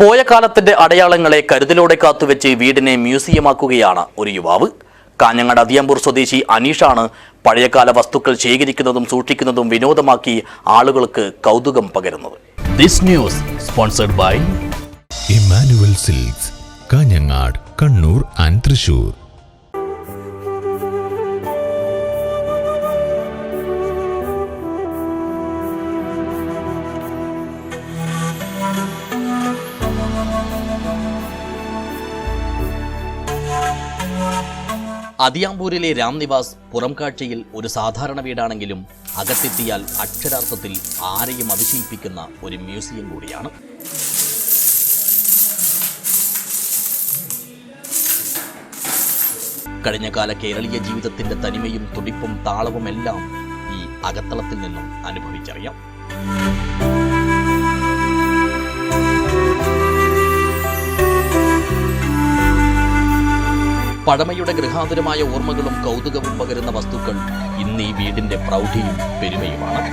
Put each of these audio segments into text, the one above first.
പോയ കാലത്തിന്റെ അടയാളങ്ങളെ കരുതലോടെ കാത്തുവെച്ച് വീടിനെ മ്യൂസിയമാക്കുകയാണ് ഒരു യുവാവ്. കാഞ്ഞങ്ങാട് അതിയമ്പൂർ സ്വദേശി അനീഷാണ് പഴയകാല വസ്തുക്കൾ ശേഖരിക്കുന്നതും സൂക്ഷിക്കുന്നതും വിനോദമാക്കി ആളുകൾക്ക് കൗതുകം പകരുന്നത്. This news sponsored by silks Kanhangad Kannur and Thrissur അതിയാമ്പൂരിലെ Ramnivas പുറംകാഴ്ചയിൽ ഒരു സാധാരണ വീടാണെങ്കിലും അകത്തെത്തിയാൽ അക്ഷരാർത്ഥത്തിൽ ആരെയും അതിശയിപ്പിക്കുന്ന ഒരു മ്യൂസിയം കൂടിയാണ്. കഴിഞ്ഞ കാല കേരളീയ ജീവിതത്തിന്റെ തനിമയും തുടിപ്പും താളവുമെല്ലാം ഈ അകത്തളത്തിൽ നിന്നും അനുഭവിച്ചറിയാം. പഴമയുടെ ഗൃഹാതുരമായ ഓർമ്മകളും കൗതുകവും പകരുന്ന വസ്തുക്കൾ ഇന്ന് ഈ വീടിന്റെ പ്രൗഢിയും പെരുമയുമാണ്.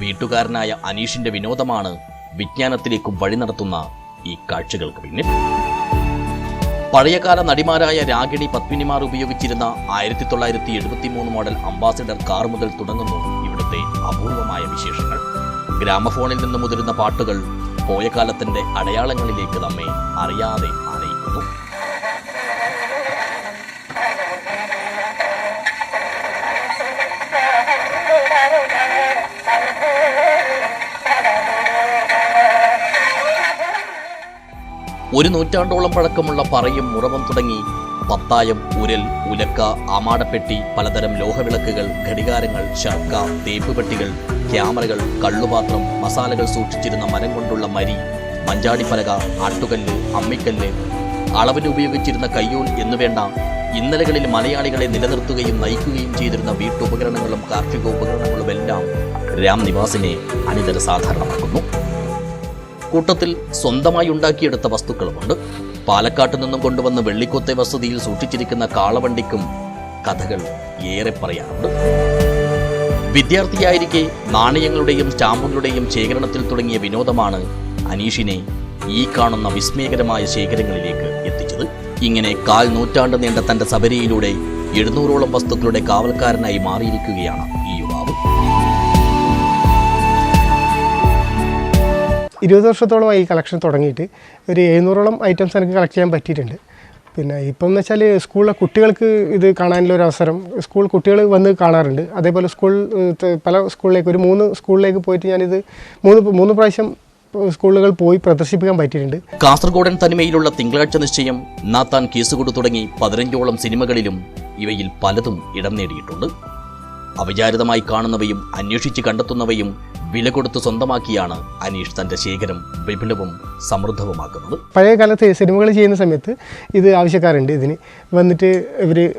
വീട്ടുകാരനായ അനീഷിന്റെ വിനോദമാണ് വിജ്ഞാനത്തിലേക്കും വഴി നടത്തുന്ന ഈ കാഴ്ചകൾക്ക് പിന്നിൽ. പഴയകാല നടിമാരായ രാഗിണി പത്മിനിമാർ ഉപയോഗിച്ചിരുന്ന ആയിരത്തി തൊള്ളായിരത്തി എഴുപത്തി മൂന്ന് മോഡൽ അംബാസിഡർ കാർ മുതൽ തുടങ്ങുന്നു ഇവിടുത്തെ അപൂർവമായ വിശേഷങ്ങൾ. ഗ്രാമഫോണിൽ നിന്നും മുതിരുന്ന പാട്ടുകൾ പോയ കാലത്തിന്റെ അടയാളങ്ങളിലേക്ക് നമ്മെ അറിയാതെ ആനയിക്കുന്നു ഒരു നൂറ്റാണ്ടോളം പഴക്കമുള്ള പറയും മുറവും തുടങ്ങി പത്തായം ഉരൽ ഉലക്ക ആമാടപ്പെട്ടി പലതരം ലോഹവിളക്കുകൾ ഘടികാരങ്ങൾ ശർക്ക തേപ്പുപെട്ടികൾ ക്യാമറകൾ കള്ളുപാത്രം മസാലകൾ സൂക്ഷിച്ചിരുന്ന മരം കൊണ്ടുള്ള മരി മഞ്ചാടിപ്പലക ആട്ടുകല്ല് അമ്മിക്കല്ല് അളവിന് ഉപയോഗിച്ചിരുന്ന കയ്യൂൽ എന്നുവേണ്ട ഇന്നലകളിൽ മലയാളികളെ നിലനിർത്തുകയും നയിക്കുകയും ചെയ്തിരുന്ന വീട്ടുപകരണങ്ങളും കാർഷിക ഉപകരണങ്ങളും എല്ലാം രാം നിവാസിനെ അനിതര സാധാരണമാക്കുന്നു കൂട്ടത്തിൽ സ്വന്തമായി ഉണ്ടാക്കിയെടുത്ത വസ്തുക്കളുമുണ്ട്. പാലക്കാട്ട് നിന്നും കൊണ്ടുവന്ന് വെള്ളിക്കൊത്തെ വസതിയിൽ സൂക്ഷിച്ചിരിക്കുന്ന കാളവണ്ടിക്കും കഥകൾ ഏറെ പറയാറുണ്ട്. വിദ്യാർത്ഥിയായിരിക്കെ നാണയങ്ങളുടെയും സ്റ്റാമ്പുകളുടെയും ശേഖരണത്തിൽ തുടങ്ങിയ വിനോദമാണ് അനീഷിനെ ഈ കാണുന്ന വിസ്മയകരമായ ശേഖരങ്ങളിലേക്ക് എത്തിച്ചത്. ഇങ്ങനെ കാൽ നൂറ്റാണ്ട് നീണ്ട തന്റെ സബരിയിലൂടെ എഴുന്നൂറോളം വസ്തുക്കളുടെ കാവൽക്കാരനായി മാറിയിരിക്കുകയാണ് ഈ യുവാവ്. ഇരുപത് വർഷത്തോളമായി ഈ കളക്ഷൻ തുടങ്ങിയിട്ട് ഒരു എഴുന്നൂറോളം ഐറ്റംസ് എനിക്ക് കളക്ട് ചെയ്യാൻ പറ്റിയിട്ടുണ്ട്. പിന്നെ ഇപ്പം എന്ന് വെച്ചാൽ സ്കൂളിലെ കുട്ടികൾക്ക് ഇത് കാണാനുള്ള ഒരു അവസരം സ്കൂൾ കുട്ടികൾ വന്ന് കാണാറുണ്ട്. അതേപോലെ സ്കൂൾ പല സ്കൂളിലേക്ക് ഒരു മൂന്ന് സ്കൂളിലേക്ക് പോയിട്ട് ഞാനിത് മൂന്ന് മൂന്ന് പ്രാവശ്യം സ്കൂളുകൾ പോയി പ്രദർശിപ്പിക്കാൻ പറ്റിയിട്ടുണ്ട്. കാസർഗോഡൻ തനിമയിലുള്ള തിങ്കളാഴ്ച നിശ്ചയം നാത്താൻ കേസുകൊടു തുടങ്ങി പതിനഞ്ചോളം സിനിമകളിലും ഇവയിൽ പലതും ഇടം നേടിയിട്ടുണ്ട്. അവിചാരിതമായി കാണുന്നവയും അന്വേഷിച്ച് കണ്ടെത്തുന്നവയും വില കൊടുത്ത് സ്വന്തമാക്കിയാണ് അനീഷ് തന്റെ ശേഖരം വിപുലവും സമൃദ്ധവുമാക്കുന്നത്. പഴയ കാലത്ത് സിനിമകൾ ചെയ്യുന്ന സമയത്ത് ഇത് ആവശ്യക്കാരുണ്ട് ഇതിന്. വന്നിട്ട് ഇവർ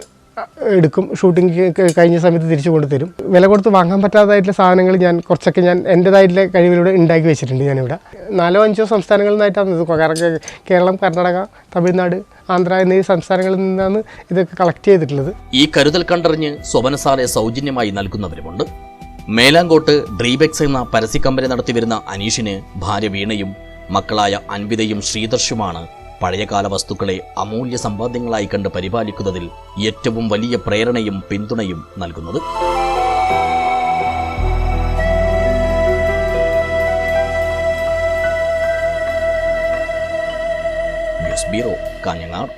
എടുക്കും. ഷൂട്ടിംഗ് കഴിഞ്ഞ സമയത്ത് തിരിച്ചു കൊണ്ടുതരും. വില കൊടുത്ത് വാങ്ങാൻ പറ്റാത്തതായിട്ടുള്ള സാധനങ്ങൾ ഞാൻ കുറച്ചൊക്കെ ഞാൻ എന്റെതായിട്ടുള്ള കഴിവിലൂടെ ഉണ്ടാക്കി വെച്ചിട്ടുണ്ട് ഞാനിവിടെ. നാലോ അഞ്ചോ സംസ്ഥാനങ്ങളിൽ നിന്നായിട്ടാണ് ഇത് കാരണം കേരളം കർണാടക തമിഴ്നാട് ആന്ധ്ര എന്നീ സംസ്ഥാനങ്ങളിൽ നിന്നാണ് ഇതൊക്കെ കളക്ട് ചെയ്തിട്ടുള്ളത്. ഈ കരുതൽ കണ്ടറിഞ്ഞ് സ്വപനസാറെ സൗജന്യമായി നൽകുന്നവരുമുണ്ട്. മേലാങ്കോട്ട് ഡ്രീബെക്സ് എന്ന പരസ്യ കമ്പനി നടത്തിവരുന്ന അനീഷിന് ഭാര്യ വീണയും മക്കളായ അൻവിതയും ശ്രീദർശുമാണ് പഴയകാല വസ്തുക്കളെ അമൂല്യ സമ്പാദ്യങ്ങളായി കണ്ട് പരിപാലിക്കുന്നതിൽ ഏറ്റവും വലിയ പ്രേരണയും പിന്തുണയും നൽകുന്നത്. ബ്യൂറോ കാഞ്ഞങ്ങാട്.